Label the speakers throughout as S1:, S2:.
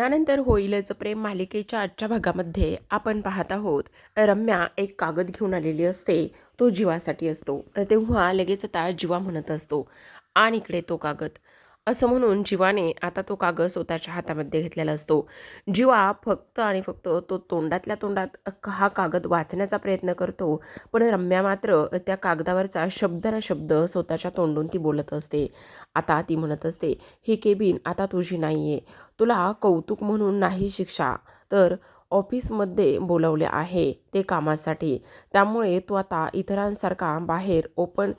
S1: त्यानंतर होईलच प्रेम मालिकेच्या आजच्या भागामध्ये आपण पाहत आहोत. रम्या एक कागद घेऊन आलेली असते. तो जीवासाठी असतो. तेव्हा लगेच आता जीवा म्हणत असतो. आणि इकडे तो कागद. असं म्हणून जीवाने आता तो कागद स्वतःच्या हातामध्ये घेतलेला असतो. जीवा फक्त आणि फक्त तो तोंडातल्या तोंडात हा कागद वाचण्याचा प्रयत्न करतो पण रम्या मात्र त्या कागदावरचा शब्द ना शब्द स्वतःच्या तोंडून ती बोलत असते. आता ती म्हणत असते ही केबिन आता तुझी नाही आहे तुला कौतुक म्हणून नाही शिक्षा तर ऑफिसमध्ये बोलवले आहे ते कामासाठी. त्यामुळे तू आता इतरांसारखा बाहेर ओपन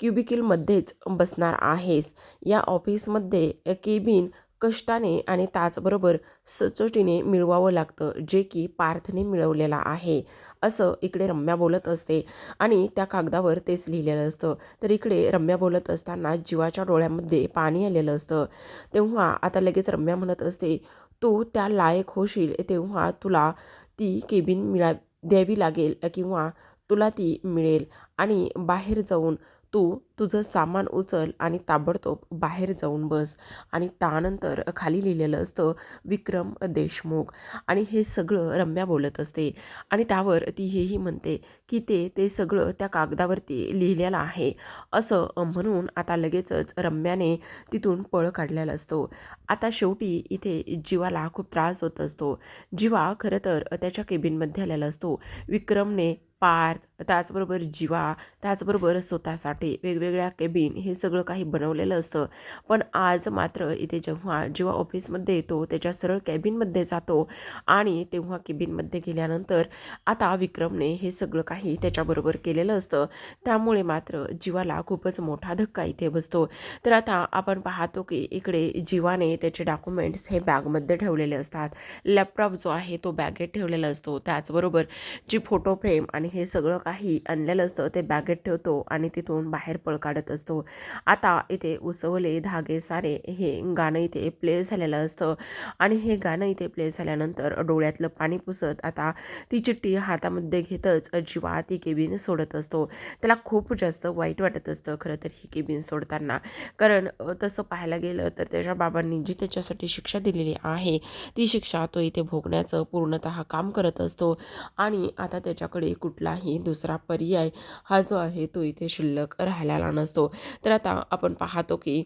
S1: क्युबिकलमध्येच बसणार आहेस. या ऑफिसमध्ये केबिन कष्टाने आणि त्याचबरोबर सचोटीने मिळवावं लागतं जे की पार्थने मिळवलेलं आहे. असं इकडे रम्या बोलत असते आणि त्या कागदावर तेच लिहिलेलं असतं. तर इकडे रम्या बोलत असताना जीवाच्या डोळ्यामध्ये पाणी आलेलं असतं. तेव्हा आता लगेच रम्या म्हणत असते तू त्या लायक होशील तेव्हा तुला ती केबिन मिळा द्यावी लागेल किंवा तुला ती मिळेल आणि बाहेर जाऊन तू तुझं सामान उचल आणि ताबडतोब बाहेर जाऊन बस. आणि त्यानंतर खाली लिहिलेलं असतं विक्रम देशमुख. आणि हे सगळं रम्या बोलत असते. आणि त्यावर ती हेही म्हणते की ते ते सगळं त्या कागदावरती लिहिलेलं आहे. असं म्हणून आता लगेचच रम्याने तिथून पळ काढलेला असतो. आता शेवटी इथे जीवाला खूप त्रास होत असतो. जीवा खरं तर त्याच्या केबिनमध्ये आलेला असतो. विक्रमने पार्थ त्याचबरोबर जीवा त्याचबरोबर स्वतःसाठी वेगवेगळ्या केबिन हे सगळं काही बनवलेलं असतं. पण आज मात्र इथे जेव्हा जेव्हा ऑफिसमध्ये येतो त्याच्या सरळ कॅबिनमध्ये जातो आणि तेव्हा केबिनमध्ये गेल्यानंतर आता विक्रमने हे सगळं काही त्याच्याबरोबर केलेलं असतं. त्यामुळे मात्र जीवाला खूपच मोठा धक्का इथे बसतो. तर आता आपण पाहतो की इकडे जीवाने त्याचे डॉक्युमेंट्स हे बॅगमध्ये ठेवलेले असतात. लॅपटॉप जो आहे तो बॅगेत ठेवलेला असतो. त्याचबरोबर जी फोटो फ्रेम आणि हे सगळं काही आणलेलं असतं ते बॅगेत ठेवतो आणि तिथून बाहेर पळ काढत असतो. आता इथे उसवले धागे सारे हे गाणं इथे प्ले झालेलं असतं. आणि हे गाणं इथे प्ले झाल्यानंतर डोळ्यातलं पाणी पुसत आता ती चिठ्ठी हातामध्ये घेतच जीवा ती केबिन सोडत असतो. त्याला खूप जास्त वाईट वाटत असतं खरं तर ही केबिन सोडताना. कारण तसं पाहायला गेलं तर त्याच्या बाबांनी जी त्याच्यासाठी शिक्षा दिलेली आहे ती शिक्षा तो इथे भोगण्याचं पूर्णतः काम करत असतो. आणि आता त्याच्याकडे कुठलाही दुसरा पर्याय हा जो आहे तो इथे शिल्लक राहिलेला नसतो. तर आता आपण पाहतो की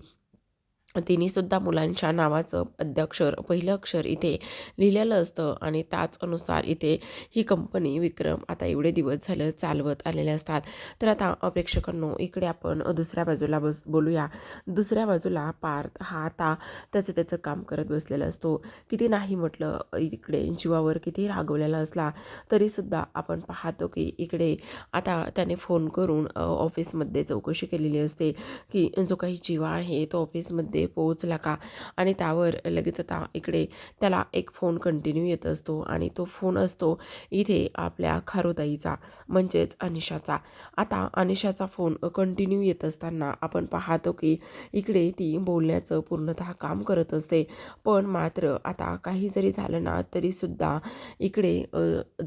S1: तिनेसुद्धा मुलांच्या नावाचं अध्यक्षर पहिलं अक्षर इथे लिहिलेलं असतं आणि त्याच अनुसार इथे ही कंपनी विक्रम आता एवढे दिवस झालं चालवत आलेले असतात. तर आता प्रेक्षकांनो इकडे आपण दुसऱ्या बाजूला बस बोलूया. दुसऱ्या बाजूला पार्थ हा आता त्याचं त्याचं काम करत बसलेला असतो. किती नाही म्हटलं इकडे जीवावर किती रागवलेला असला तरीसुद्धा आपण पाहतो की इकडे आता त्याने फोन करून ऑफिसमध्ये चौकशी केलेली असते की जो काही जीवा आहे तो ऑफिसमध्ये पोहोचला का? आणि त्यावर लगेच आता इकडे त्याला एक फोन कंटिन्यू येत असतो आणि तो फोन असतो इथे आपल्या खारोताईचा म्हणजेच अनिशाचा. आता अनिशाचा फोन कंटिन्यू येत असताना आपण पाहतो की इकडे ती बोलण्याचं पूर्णतः काम करत असते. पण मात्र आता काही जरी झालं ना तरीसुद्धा इकडे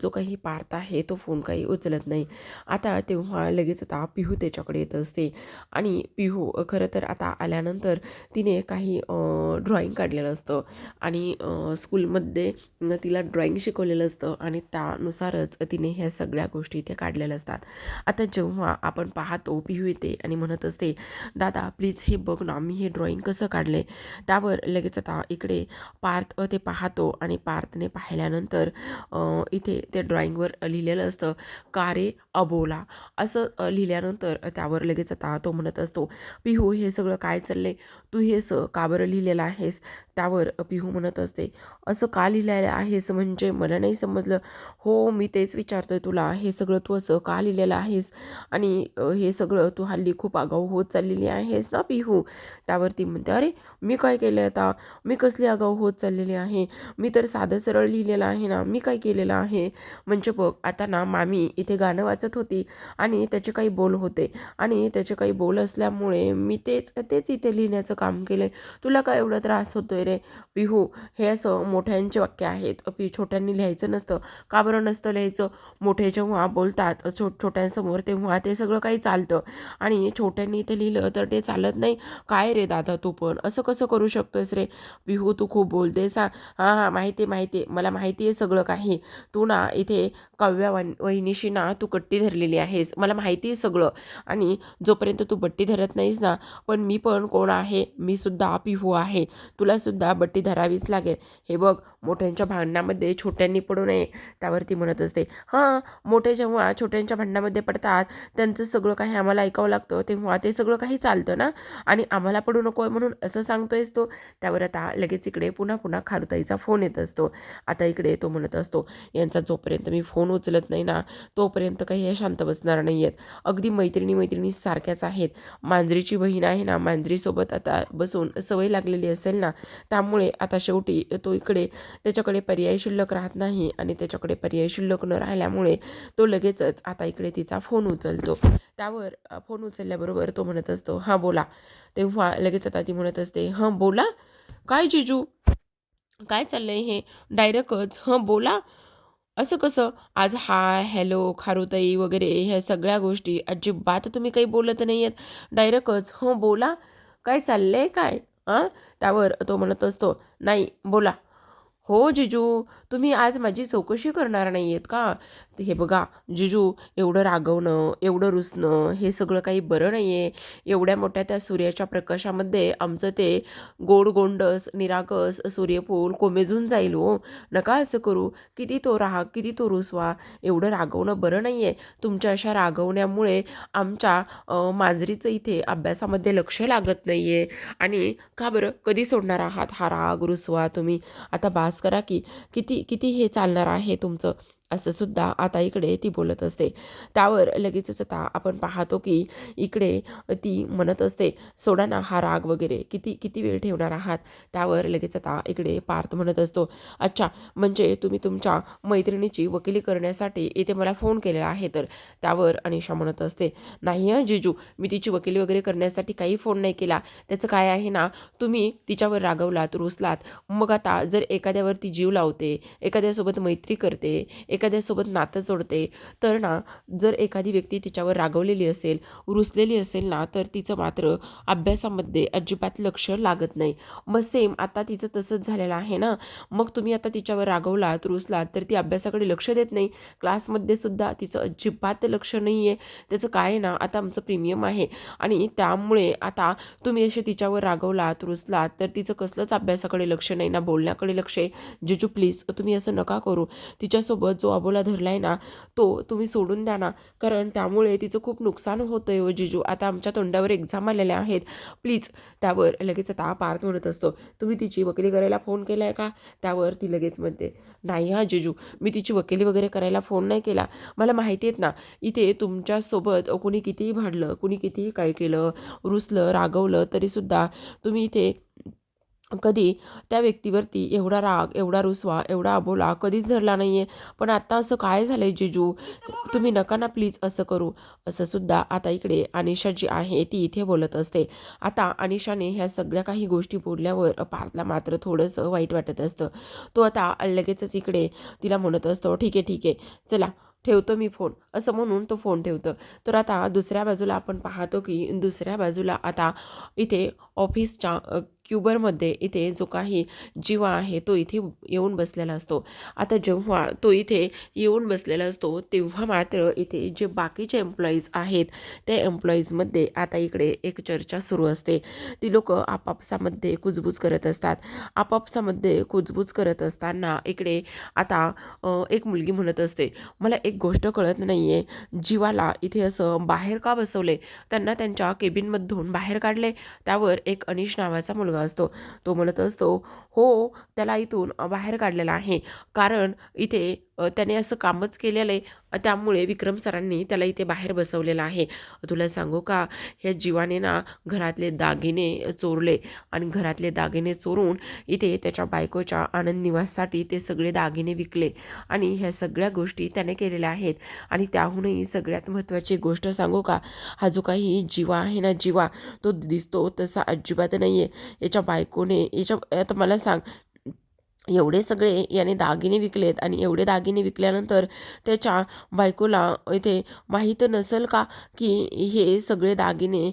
S1: जो काही पार्थ आहे तो फोन काही उचलत नाही. आता तेव्हा लगेच आता पिहू त्याच्याकडे येत असते. आणि पिहू खरं तर आता आल्यानंतर ती तिने काही ड्रॉईंग काढलेलं असतं. आणि स्कूलमध्ये तिला ड्रॉईंग शिकवलेलं असतं आणि त्यानुसारच तिने ह्या सगळ्या गोष्टी इथे काढलेल्या असतात. आता जेव्हा आपण पाहतो पिहू येते आणि म्हणत असते दादा प्लीज हे बघ ना मी हे ड्रॉईंग कसं काढले त्यावर लगेच आता इकडे पार्थ ते पाहतो आणि पार्थने पाहिल्यानंतर इथे ते ड्रॉईंगवर लिहिलेलं असतं कारे अबोला. असं लिहिल्यानंतर त्यावर लगेच आता तो म्हणत असतो पिहू हे सगळं काय चाललंय? तू हे स का बरं लिहिलेलं आहेस? त्यावर पिहू म्हणत असते. असं का लिहिलेलं आहेस म्हणजे मला नाही समजलं. हो मी तेच विचारतोय तुला. हे सगळं तू असं का लिहिलेलं आहेस? आणि हे सगळं तू हल्ली खूप आगाऊ होत चाललेली आहेस ना पिहू? त्यावरती म्हणते अरे मी काय केलं आता? मी कसली आगाऊ होत चाललेली आहे? मी तर साधं सरळ लिहिलेलं आहे ना? मी काय केलेलं आहे? म्हणजे बघ आता ना मामी इथे गाणं वाचत होती आणि त्याचे काही बोल होते. आणि त्याचे काही बोल असल्यामुळे मी तेच तेच इथे लिहिण्याचं काम काम केले तुला काय एवढा त्रास होतोय रे? पिहू हे असं मोठ्यांचे वाक्य आहेत. पी छोट्यांनी लिहायचं नसतं. का बरं नसतं लिहायचं? मोठे जेव्हा बोलतात छोट छोट्यांसमोर तेव्हा ते सगळं काही चालतं. आणि छोट्यांनी ते लिहिलं तर ते चालत नाही. काय रे दादा तू पण? असं कसं करू शकतोस रे? पिहू तू खूप बोलतेस हां? हां हां माहिती आहे माहिती आहे. मला माहिती आहे सगळं काही. तू ना इथे काव्या वन वहिनीशी ना तू कट्टी धरलेली आहेस. मला माहिती आहे सगळं. आणि जोपर्यंत तू बट्टी धरत नाहीस ना पण मी पण कोण आहे? मी सुद्धा पिहू आहे. तुला सुद्धा बट्टी धरावीच लागेल. हे बघ मोठ्यांच्या भांडणामध्ये छोट्यांनी पडू नये त्यावर ती म्हणत असते. हां मोठे जेव्हा छोट्यांच्या भांडणामध्ये पडतात त्यांचं सगळं काही आम्हाला ऐकावं लागतं तेव्हा ते सगळं काही चालतं ना? आणि आम्हाला पडू नको म्हणून असं सांगतोयस तो? त्यावर आता लगेच इकडे पुन्हा पुन्हा खारुताईचा फोन येत असतो. आता इकडे तो म्हणत असतो यांचा जोपर्यंत मी फोन उचलत नाही ना तोपर्यंत काही हे शांत बसणार नाही आहेत अगदी मैत्रिणी मैत्रिणी सारख्याच आहेत. मांजरीची बहीण आहे ना मांजरीसोबत आता बसून सवय लागलेली असेल ना त्यामुळे आता शेवटी तो इकडे त्याच्याकडे पर्याय शिल्लक राहत नाही आणि त्याच्याकडे पर्याय शिल्लक न राहिल्यामुळे तो लगेचच आता इकडे तिचा फोन उचलतो. त्यावर फोन उचलल्याबरोबर तो म्हणत असतो हां बोला. तेव्हा लगेच आता ती म्हणत असते हां बोला. काय जिजू? काय चाललंय हे? डायरेक्टच हं बोला. असं कसं? आज हाय हॅलो खारुताई वगैरे ह्या सगळ्या गोष्टी अजिबात तुम्ही काही बोलत नाही आहेत डायरेक्टच हं बोला. काय चाललं आहे काय? हां त्यावर तो म्हणत असतो नाही बोला. हो जिजू. तुम्ही आज माझी चौकशी करणार नाही आहेत का हे बघा जिजू एवढं रागवणं एवढं रुसणं हे सगळं काही बरं नाही आहे एवढ्या मोठ्या त्या सूर्याच्या प्रकाशामध्ये आमचं ते गोड गोंडस सूर्यफूल कोमेजून जाईल हो. नका असं करू. किती तो राहा किती तो रुसवा. एवढं रागवणं बरं नाही आहे तुमच्या अशा रागवण्यामुळे आमच्या मांजरीचं इथे अभ्यासामध्ये लक्ष लागत नाही आहे आणि का बरं? कधी सोडणार आहात हा राग रुसवा तुम्ही? आता बास करा की किती किती हे चालणार आहे तुमचं? असं सुद्धा आता इकडे ती बोलत असते. त्यावर लगेचच आता आपण पाहतो की इकडे ती म्हणत असते सोडा ना हा राग वगैरे किती किती वेळ ठेवणार आहात? त्यावर लगेच आता इकडे पार्थ म्हणत असतो अच्छा म्हणजे तुम्ही तुमच्या मैत्रिणीची वकिली करण्यासाठी इथे मला फोन केलेला आहे तर? त्यावर अनिशा म्हणत असते नाही हं जिजू मी तिची वकिली वगैरे करण्यासाठी काही फोन नाही केला. त्याचं काय आहे ना तुम्ही तिच्यावर रागवलात रुसलात. मग आता जर एखाद्यावर ती जीव लावते एखाद्यासोबत मैत्री करते एखाद्यासोबत नातं जोडते तर ना जर एखादी व्यक्ती तिच्यावर रागवलेली असेल रुसलेली असेल ना तर तिचं मात्र अभ्यासामध्ये अजिबात लक्ष लागत नाही. मग सेम आता तिचं तसंच झालेलं आहे ना. मग तुम्ही आता तिच्यावर रागवलात रुसलात तर ती अभ्यासाकडे लक्ष देत नाही. क्लासमध्ये सुद्धा तिचं अजिबात लक्ष नाही आहे त्याचं काय ना आता आमचं प्रीमियम आहे. आणि त्यामुळे आता तुम्ही असे तिच्यावर रागवलात रुसलात तर तिचं कसलंच अभ्यासाकडे लक्ष नाही ना बोलण्याकडे लक्ष आहे. जिजू प्लीज तुम्ही असं नका करू. तिच्यासोबत जो अबोला धरला आहे ना तो तुम्ही सोडून द्या ना. कारण त्यामुळे तिचं खूप नुकसान होतं आहे हो जिजू. आता आमच्या तोंडावर एक्झाम आलेल्या आहेत. प्लीज त्यावर लगेच आता पार्थ म्हणत असतो. तुम्ही तिची वकिली करायला फोन केला आहे का? त्यावर ती लगेच म्हणते. नाही हा जिजू. मी तिची वकिली वगैरे करायला फोन नाही केला. मला माहिती आहेत ना इथे तुमच्यासोबत कुणी कितीही भाडलं कुणी कितीही काय केलं रुसलं रागवलं तरीसुद्धा तुम्ही इथे कधी त्या व्यक्तीवरती एवढा राग एवढा रुसवा एवढा अबोला कधीच धरला नाही आहे पण आत्ता असं काय झालं आहे जिजू? तुम्ही नका ना प्लीज असं करू. असं सुद्धा आता इकडे अनिशा जी आहे ती इथे बोलत असते. आता अनिशाने ह्या सगळ्या काही गोष्टी बोलल्यावर पार्थला मात्र थोडंसं वाईट वाटत असतं. तो आता लगेचच इकडे तिला म्हणत असतो ठीक आहे ठीक आहे. चला ठेवतो मी फोन असं म्हणून तो फोन ठेवतो. तर आता दुसऱ्या बाजूला आपण पाहतो की दुसऱ्या बाजूला आता इथे ऑफिसच्या क्युबरमध्ये इथे जो काही जीवा आहे तो इथे येऊन बसलेला असतो. आता जेव्हा तो इथे येऊन बसलेला असतो तेव्हा मात्र इथे जे बाकीचे एम्प्लॉईज आहेत त्या एम्प्लॉईजमध्ये आता इकडे एक चर्चा सुरू असते. ती लोक आपापसामध्ये कुजबूज करत असतात. आपापसामध्ये कुजबूज करत असताना इकडे आता एक मुलगी म्हणत असते मला एक गोष्ट कळत नाही आहे जीवाला इथे असं बाहेर का बसवले? त्यांना त्यांच्या केबिनमधून बाहेर काढले. त्यावर एक अनिश नावाचा मुलगा मुलगा असतो. तो म्हणत असतो हो त्याला इथून बाहेर काढलेला आहे. कारण इथे त्याने असं कामच केलेलं आहे. त्यामुळे विक्रम सरांनी त्याला इथे बाहेर बसवलेलं आहे. तुला सांगू का? ह्या जीवाने ना घरातले दागिने चोरले आणि घरातले दागिने चोरून इथे त्याच्या बायकोच्या आनंद निवाससाठी ते सगळे दागिने विकले आणि ह्या सगळ्या गोष्टी त्याने केलेल्या आहेत. आणि त्याहूनही सगळ्यात महत्त्वाची गोष्ट सांगू का? हा जो काही जीवा आहे ना जीवा तो दिसतो तसा अजिबात नाही आहे याच्या बायकोने याच्या आता मला सांग एवढे सगळे याने दागिने विकलेत आणि एवढे दागिने विकल्यानंतर त्याच्या बायकोला इथे माहीत नसेल का की हे सगळे दागिने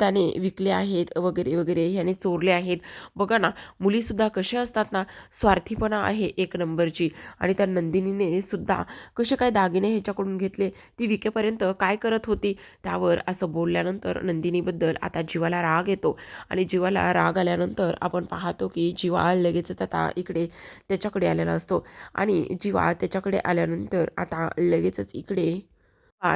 S1: त्याने विकले आहेत वगैरे वगैरे ह्याने चोरले आहेत. बघा ना मुलीसुद्धा कशा असतात ना स्वार्थीपणा आहे एक नंबरची. आणि त्या नंदिनीने सुद्धा कसे काय दागिने ह्याच्याकडून घेतले ती विकेपर्यंत काय करत होती त्यावर असं बोलल्यानंतर नंदिनीबद्दल आता जीवाला राग येतो. आणि जीवाला राग आल्यानंतर आपण पाहतो की जीवा लगेचच आता इकडे इकडे त्याच्याकडे आलेला असतो. आणि जीवा त्याच्याकडे आल्यानंतर आता लगेचच इकडे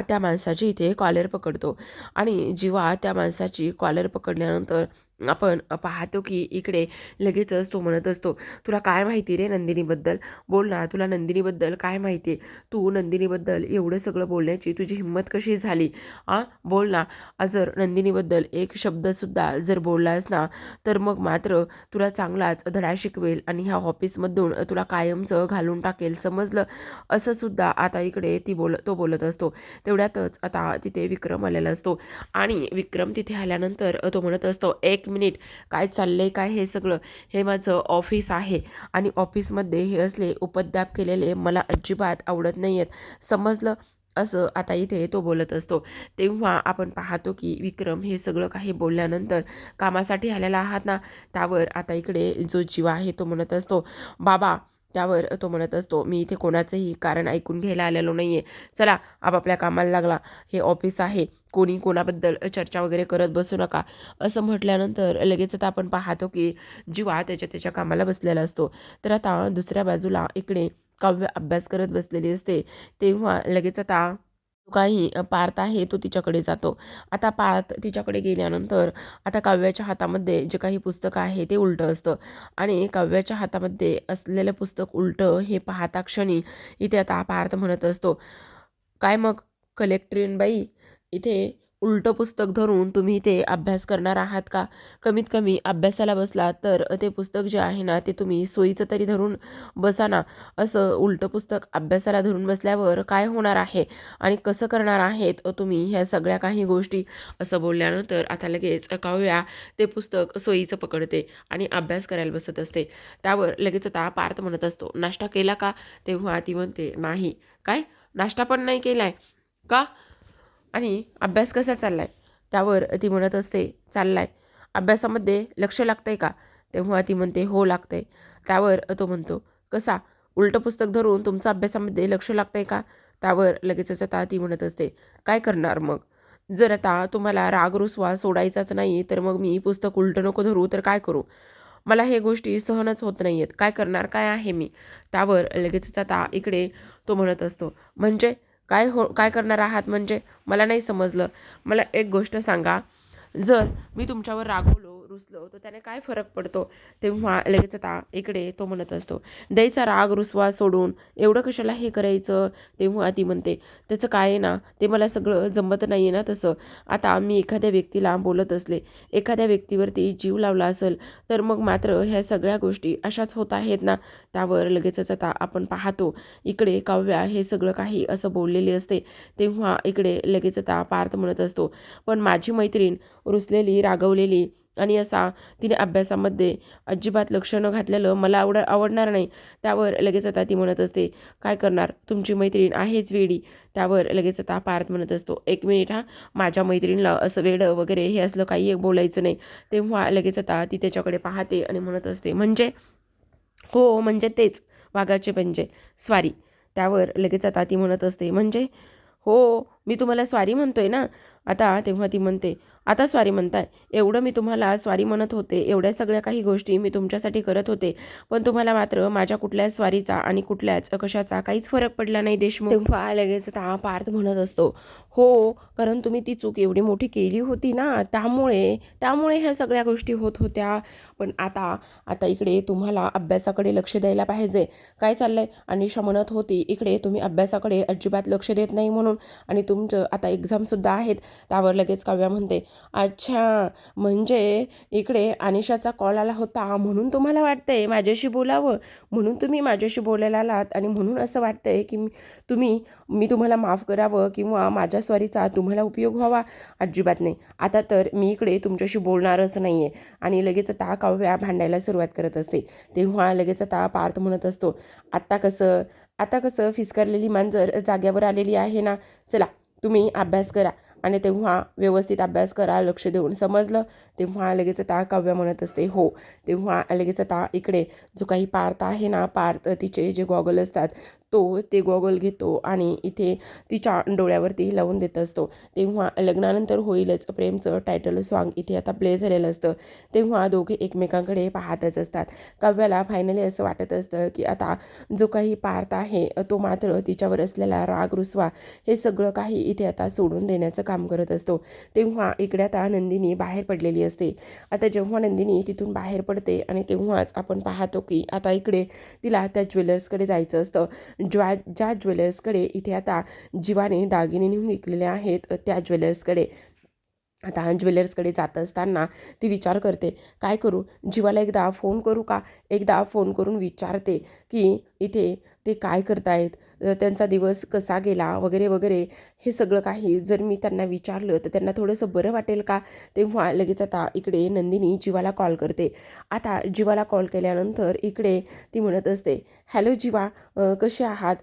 S1: त्या माणसाची इथे कॉलर पकडतो. आणि जीवा त्या माणसाची कॉलर पकडल्यानंतर आपण पाहतो की इकडे लगेचच तो म्हणत असतो तुला काय माहिती रे नंदिनीबद्दल? बोल ना तुला नंदिनीबद्दल काय माहिती आहे? तू नंदिनीबद्दल एवढं सगळं बोलण्याची तुझी हिंमत कशी झाली? आ? बोल ना. जर नंदिनीबद्दल एक शब्दसुद्धा जर बोललास ना तर मग मात्र तुला चांगलाच धडा शिकवेल आणि ह्या ऑफिसमधून तुला कायमचं घालून टाकेल. समजलं? असं सुद्धा आता इकडे ती बोल तो बोलत असतो. तेवढ्यातच आता तिथे विक्रम आलेला असतो. आणि विक्रम तिथे आल्यानंतर तो म्हणत असतो एक एक मिनिट काय चाललंय काय हे सगळं? हे माझं ऑफिस आहे. आणि ऑफिसमध्ये हे असले उपद्व्याप केलेले मला अजिबात आवडत नाही आहेत समजलं? असं आता इथे तो बोलत असतो. तेव्हा आपण पाहतो की विक्रम हे सगळं काही बोलल्यानंतर कामासाठी आलेला आहात ना? त्यावर आता इकडे जो जीव आहे तो म्हणत असतो बाबा त्यावर तो म्हणत असतो मी इथे कोणाचंही कारण ऐकून घ्यायला आलेलो नाही आहे चला आपापल्या कामाला लागला. हे ऑफिस आहे. कोणी कोणाबद्दल चर्चा वगैरे करत बसू नका. असं म्हटल्यानंतर लगेच आता आपण पाहतो की जीवा त्याच्या त्याच्या कामाला बसलेला असतो. तर आता दुसऱ्या बाजूला इकडे काव्य अभ्यास करत बसलेली असते. तेव्हा लगेच आता काही पार्थ आहे तो तिच्याकडे जातो. आता पार्थ तिच्याकडे गेल्यानंतर आता काव्याच्या हातामध्ये जे काही पुस्तक आहे ते उलटं असतं. आणि काव्याच्या हातामध्ये असलेलं पुस्तक उलटं हे पाहता क्षणी इथे आता पार्थ म्हणत असतो काय मग कलेक्ट्रीन बाई इथे उलटं पुस्तक धरून तुम्ही ते अभ्यास करणार आहात का? कमीत कमी अभ्यासाला बसला तर ते पुस्तक जे आहे ना ते तुम्ही सोयीचं तरी धरून बसा ना. असं उलटं पुस्तक अभ्यासाला धरून बसल्यावर काय होणार आहे आणि कसं करणार आहेत तुम्ही ह्या सगळ्या काही गोष्टी? असं बोलल्यानंतर आता लगेच काव्या ते पुस्तक सोयीचं पकडते आणि अभ्यास करायला बसत असते. त्यावर लगेच आता पार्थ म्हणत असतो नाश्ता केला का? तेव्हा ती म्हणते नाही. काय? नाश्ता पण नाही केला आहे का? आणि अभ्यास कसा चाललाय? त्यावर ती म्हणत असते चाललाय. अभ्यासामध्ये लक्ष लागतंय का? तेव्हा ती म्हणते हो लागतंय. त्यावर तो म्हणतो कसा? उलटं पुस्तक धरून तुमचा अभ्यासामध्ये लक्ष लागतंय का? त्यावर लगेचच आता ती म्हणत असते काय करणार मग? जर आता तुम्हाला राग रुसवा सोडायचाच नाही तर मग मी पुस्तक उलटं नको धरू तर काय करू? मला हे गोष्टी सहनच होत नाही आहेत काय करणार? काय आहे मी? त्यावर लगेचच आता इकडे तो म्हणत असतो म्हणजे काय हो काय करणार आहात म्हणजे मला नाही समजलं. मला एक गोष्ट सांगा. जर मी तुमच्यावर रागवलो रुसलो तर त्याने काय फरक पडतो? तेव्हा लगेच आता इकडे तो म्हणत असतो द्यायचा राग रुसवा सोडून एवढं कशाला हे करायचं? तेव्हा ती म्हणते त्याचं काय आहे ना ते मला सगळं जमत नाही आहे ना तसं. आता मी एखाद्या व्यक्तीला बोलत असले एखाद्या व्यक्तीवरती जीव लावला असेल तर मग मात्र ह्या सगळ्या गोष्टी अशाच होत आहेत ना? त्यावर लगेचच आता आपण पाहतो इकडे काव्या हे सगळं काही असं बोललेली असते. तेव्हा इकडे लगेच आता पार्थ म्हणत असतो पण माझी मैत्रीण रुसलेली रागवलेली आणि असा तिने अभ्यासामध्ये अजिबात लक्ष न घातलेलं मला आवड आवडणार नाही. त्यावर लगेच आता ती म्हणत असते काय करणार? तुमची मैत्रीण आहेच वेडी. त्यावर लगेच आता पार्थ म्हणत असतो एक मिनिट हा माझ्या मैत्रिणीला असं वेडं वगैरे हे असलं काही एक बोलायचं नाही. तेव्हा लगेच आता ती त्याच्याकडे पाहते आणि म्हणत असते म्हणजे? हो म्हणजे तेच वाघाचे पंजे स्वारी. त्यावर लगेच आता ती म्हणत असते म्हणजे? हो मी तुम्हाला स्वारी म्हणतोय ना. आता तेव्हा ती म्हणते आता स्वारी म्हणताय एवढं मी तुम्हाला स्वारी म्हणत होते एवढ्या सगळ्या काही गोष्टी मी तुमच्यासाठी करत होते पण तुम्हाला मात्र माझ्या कुठल्याच स्वारीचा आणि कुठल्याच कशाचा काहीच फरक पडला नाही देशमुख. तेव्हा लगेच ता पार्थ म्हणत असतो हो कारण तुम्ही ती चूक एवढी मोठी केली होती ना त्यामुळे त्यामुळे ह्या सगळ्या गोष्टी होत होत्या. पण आता आता इकडे तुम्हाला अभ्यासाकडे लक्ष द्यायला पाहिजे. काय चाललंय? अनिशा म्हणत होती इकडे तुम्ही अभ्यासाकडे अजिबात लक्ष देत नाही म्हणून आणि तुमचं आता एक्झामसुद्धा आहेत. त्यावर लगेच काव्या म्हणते अच्छा म्हणजे इकडे अनिशाचा कॉल आला होता म्हणून तुम्हाला वाटतंय माझ्याशी बोलावं? म्हणून तुम्ही माझ्याशी बोलायला आलात आणि म्हणून असं वाटतंय की तुम्ही मी तुम्हाला माफ करावं किंवा माझ्या स्वारीचा तुम्हाला उपयोग व्हावा? अजिबात नाही. आता तर मी इकडे तुमच्याशी बोलणारच नाही आहे आणि लगेच आता काव्या भांडायला सुरुवात करत असते. तेव्हा लगेच आता पार्थ म्हणत असतो आत्ता कसं? आता कसं? फिसकारलेली मांजर जाग्यावर आलेली आहे ना? चला तुम्ही अभ्यास करा. आणि तेव्हा व्यवस्थित अभ्यास करा लक्ष देऊन समजलं तेव्हा लगेच आता काव्या म्हणत असते हो. तेव्हा लगेच आता इकडे जो काही पार्थ आहे ना पार्थ तिचे जे गॉगल असतात तो ते गॉगल घेतो आणि इथे तिच्या डोळ्यावरती लावून देत असतो. तेव्हा लग्नानंतर होईलच प्रेमचं टायटल सॉन्ग इथे आता प्ले झालेलं असतं. तेव्हा दोघे एकमेकांकडे पाहतच असतात. काव्याला फायनली असं वाटत असतं की आता जो काही पार्थ आहे तो मात्र तिच्यावर असलेला राग रुसवा हे सगळं काही इथे आता सोडून देण्याचं काम करत असतो. तेव्हा इकडे आता नंदिनी बाहेर पडलेली असते. आता जेव्हा नंदिनी तिथून बाहेर पडते आणि तेव्हाच आपण पाहतो की आता इकडे तिला त्या ज्वेलर्सकडे जायचं असतं. ज्वा ज्या ज्वेलर्सकडे इथे आता जीवाने दागिने नेऊन विकलेले आहेत त्या ज्वेलर्सकडे आता ज्वेलर्सकडे जात असताना ती विचार करते काय करू? जीवाला एकदा फोन करू का? एकदा फोन करून विचारते की इथे ते काय करतायत? त्यांचा दिवस कसा गेला वगैरे वगैरे हे सगळं काही जर मी त्यांना विचारलं तर त्यांना थोडंसं बरं वाटेल का? तेव्हा लगेच आता इकडे नंदिनी जीवाला कॉल करते. आता जीवाला कॉल केल्यानंतर इकडे ती म्हणत असते हॅलो जीवा कसे आहात?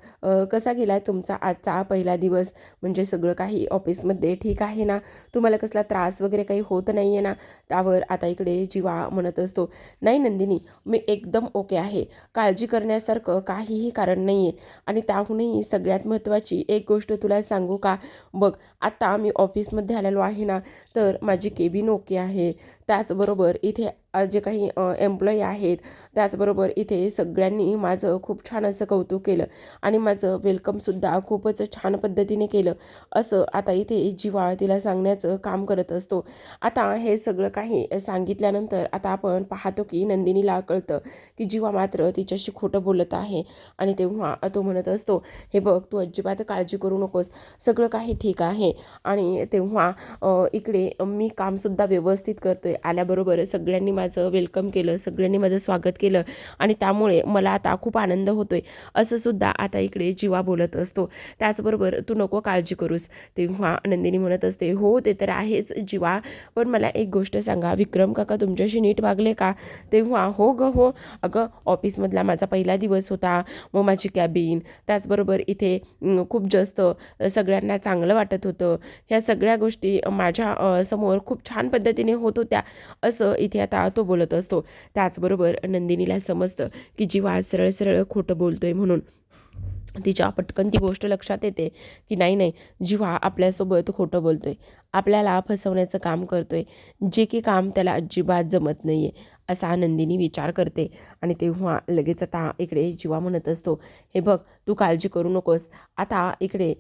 S1: कसा गेला आहे तुमचा आजचा पहिला दिवस? म्हणजे सगळं काही ऑफिसमध्ये ठीक आहे ना? तुम्हाला कसला त्रास वगैरे काही होत नाही आहे ना? त्यावर आता इकडे जीवा म्हणत असतो नाही नंदिनी मी एकदम ओके आहे. काळजी करण्यासारखं काहीही कारण नाही आहे आणि त्याहूनही सगळ्यात महत्त्वाची एक गोष्ट तुला सांगू का? बघ आता मी ऑफिसमध्ये आलेलो आहे ना तर माझी केबिन ओके आहे. त्याचबरोबर इथे जे काही एम्प्लॉई आहेत त्याचबरोबर इथे सगळ्यांनी माझं खूप छान असं कौतुक केलं आणि माझं वेलकमसुद्धा खूपच छान पद्धतीने केलं. असं आता इथे जीवा तिला सांगण्याचं काम करत असतो. आता हे सगळं काही सांगितल्यानंतर आता आपण पाहतो की नंदिनीला कळतं की जीवा मात्र तिच्याशी खोटं बोलत आहे आणि तेव्हा तो म्हणत असतो हे बघ तू अजिबात काळजी करू नकोस. सगळं काही ठीक आहे आणि तेव्हा इकडे मी कामसुद्धा व्यवस्थित करतोय. आल्याबरोबर सगळ्यांनी माझं वेलकम केलं सगळ्यांनी माझं स्वागत केलं आणि त्यामुळे मला आता खूप आनंद होतोय असं सुद्धा आता इकडे जीवा बोलत असतो. त्याचबरोबर तू नको काळजी करूस तेव्हा नंदिनी म्हणत असते हो ते तर आहेच जीवा पण मला एक गोष्ट सांगा विक्रम काका तुमच्याशी नीट वागले का? तेव्हा हो ग हो. अगं ऑफिसमधला माझा पहिला दिवस होता मग माझी कॅबिन त्याचबरोबर इथे खूप जास्त सगळ्यांना चांगलं वाटत होतं. ह्या सगळ्या गोष्टी माझ्यासमोर खूप छान पद्धतीने होत होत्या. असं इथे आता तो बोलत असतो. त्याचबरोबर नंदिनीला समजतं की जीवा सरळ सरळ खोटं बोलतोय म्हणून. तिच्या पटकन ती गोष्ट लक्षात येते की नाही नाही जीवा आपल्यासोबत खोटं बोलतोय. आपल्याला फसवण्याचं काम करतोय. जे की काम त्याला अजिबात जमत नाही आहे असा नंदिनी विचार करते. आणि तेव्हा लगेच आता इकडे जीवा म्हणत असतो हे बघ तू काळजी करू नकोस. आता इकडे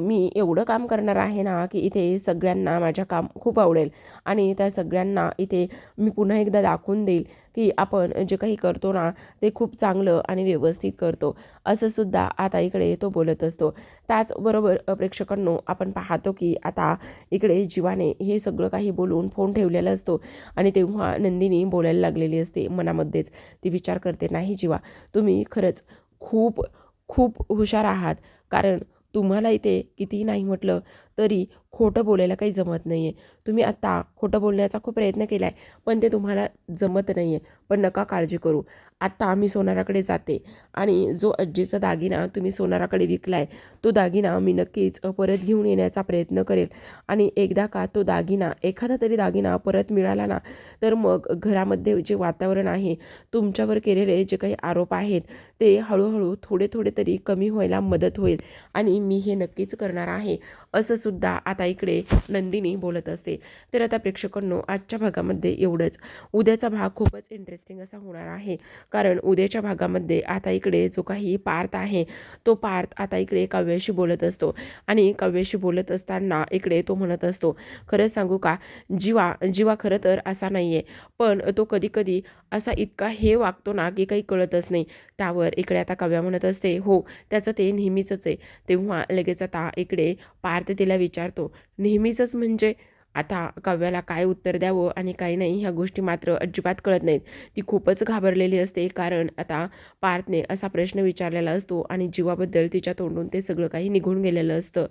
S1: मी एवढं काम करणार आहे ना की इथे सगळ्यांना माझ्या काम खूप आवडेल. आणि त्या सगळ्यांना इथे मी पुन्हा एकदा दाखवून देईल की आपण जे काही करतो ना ते खूप चांगलं आणि व्यवस्थित करतो. असंसुद्धा आता इकडे तो बोलत असतो. त्याचबरोबर प्रेक्षकांनो आपण पाहतो की आता इकडे जीवाने हे सगळं काही बोलून फोन ठेवलेला असतो. आणि तेव्हा नंदिनी बोलायला लागलेली असते मनामध्येच. ती विचार करते नाही जीवा तुम्ही खरंच खूप खूप हुशार आहात. कारण तुम्हाला इथे कितीही नाही म्हटलं तरी खोटं बोलायला काही जमत नाही आहे तुम्ही आत्ता खोटं बोलण्याचा खूप प्रयत्न केला आहे पण ते तुम्हाला जमत नाही आहे पण नका काळजी करू. आत्ता आम्ही सोनाराकडे जाते आणि जो आजीचा दागिना तुम्ही सोनाराकडे विकला आहे तो दागिना मी नक्कीच परत घेऊन येण्याचा प्रयत्न करेल. आणि एकदा का तो दागिना एखादा तरी दागिना परत मिळाला ना तर मग घरामध्ये जे वातावरण आहे तुमच्यावर केलेले जे काही आरोप आहेत ते हळूहळू थोडे थोडे तरी कमी व्हायला मदत होईल. आणि मी हे नक्कीच करणार आहे असं सुद्धा आता इकडे नंदिनी बोलत असते. तर आता प्रेक्षकांनो आजच्या भागामध्ये एवढंच. उद्याचा भाग खूपच इंटरेस्टिंग असा होणार आहे. कारण उद्याच्या भागामध्ये आता इकडे जो काही पार्थ आहे तो पार्थ आता इकडे काव्याशी बोलत असतो. आणि काव्याशी बोलत असताना इकडे तो म्हणत असतो खरंच सांगू का जीवा जीवा खरं तर असा नाही आहे पण तो कधी कधी असा इतका हे वागतो ना की काही कळतच नाही. त्यावर इकडे आता काव्या म्हणत असते. हो त्याचं ते नेहमीचंच आहे. तेव्हा लगेच आता इकडे पार्थ तिला विचारतो नेहमीचंच म्हणजे आता काव्याला काय उत्तर द्यावं आणि काय नाही ह्या गोष्टी मात्र अजिबात कळत नाहीत. ती खूपच घाबरलेली असते कारण आता पार्थने असा प्रश्न विचारलेला असतो आणि जीवाबद्दल तिच्या तोंडून ते सगळं काही निघून गेलेलं असतं.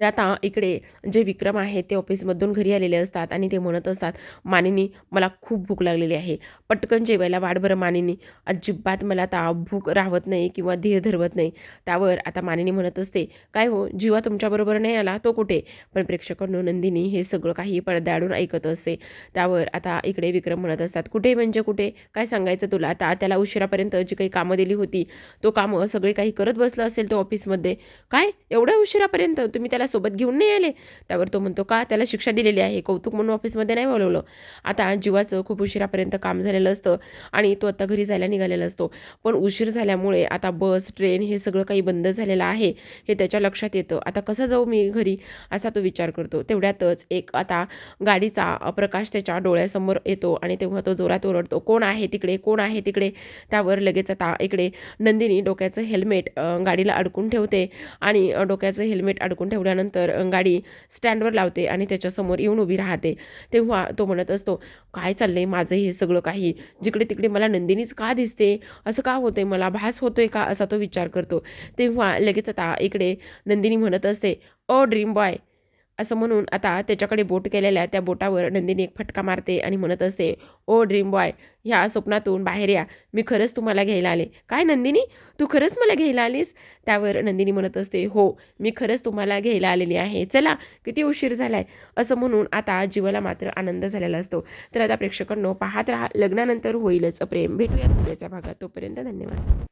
S1: तर आता इकडे जे विक्रम आहेत ते ऑफिसमधून घरी आलेले असतात आणि ते म्हणत असतात मानिनी मला खूप भूक लागलेली आहे. पटकन जेवायला वाट बरं मानिनी. अजिबात मला आता भूक राहत नाही किंवा धीर धरवत नाही. त्यावर आता मानिनी म्हणत असते काय हो जीवा तुमच्याबरोबर नाही आला? तो कुठे? पण प्रेक्षकांनो नंदिनी हे सगळं काही पडद्याडून ऐकत असते. त्यावर आता इकडे विक्रम म्हणत असतात कुठे म्हणजे कुठे? काय सांगायचं तुला? आता त्याला उशिरापर्यंत जी काही कामं दिली होती तो कामं सगळी काही करत बसलं असेल तो ऑफिसमध्ये. काय? एवढ्या उशिरापर्यंत? तुम्ही त्याला सोबत घेऊन नाही आले. त्यावर तो म्हणतो का? त्याला शिक्षा दिलेली आहे. कौतुक म्हणून ऑफिसमध्ये नाही बोलवलं. आता जीवाचं खूप उशिरापर्यंत काम झालेलं असतं आणि तो आता घरी जायला निघालेला असतो. पण उशीर झाल्यामुळे आता बस ट्रेन हे सगळं काही बंद झालेलं आहे हे त्याच्या लक्षात येतं. आता कसं जाऊ मी घरी? असा तो विचार करतो. तेवढ्यातच एक आता गाडीचा प्रकाश त्याच्या डोळ्यासमोर येतो आणि तेव्हा तो जोरात ओरडतो कोण आहे तिकडे? कोण आहे तिकडे? त्यावर लगेच आता इकडे नंदिनी डोक्याचं हेल्मेट गाडीला अडकून ठेवते आणि डोक्याचं हेल्मेट अडकून ठेवल्यानंतर निघाल्यानंतर गाडी स्टँडवर लावते आणि त्याच्यासमोर येऊन उभी राहते. तेव्हा तो म्हणत असतो काय चाललंय माझं हे सगळं काही? जिकडे तिकडे मला नंदिनीच का दिसते? असं का होतंय? मला भास होतोय का? असा तो विचार करतो. तेव्हा लगेच आता इकडे नंदिनी म्हणत असते ओ ड्रीम बॉय असं म्हणून आता त्याच्याकडे बोट केलेल्या त्या बोटावर नंदिनी एक फटका मारते आणि म्हणत असते ओ ड्रीम बॉय ह्या स्वप्नातून बाहेर या. मी खरंच तुम्हाला घ्यायला आले. काय नंदिनी? तू खरंच मला घ्यायला आलीस? त्यावर नंदिनी म्हणत असते हो मी खरंच तुम्हाला घ्यायला आलेली आहे. चला किती उशीर झाला आहे असं म्हणून आता जीवाला मात्र आनंद झालेला असतो. तर आता प्रेक्षकांनो पाहत राहा. लग्नानंतर होईलच प्रेम. भेटूयात पुढेच्या भागात. तोपर्यंत धन्यवाद.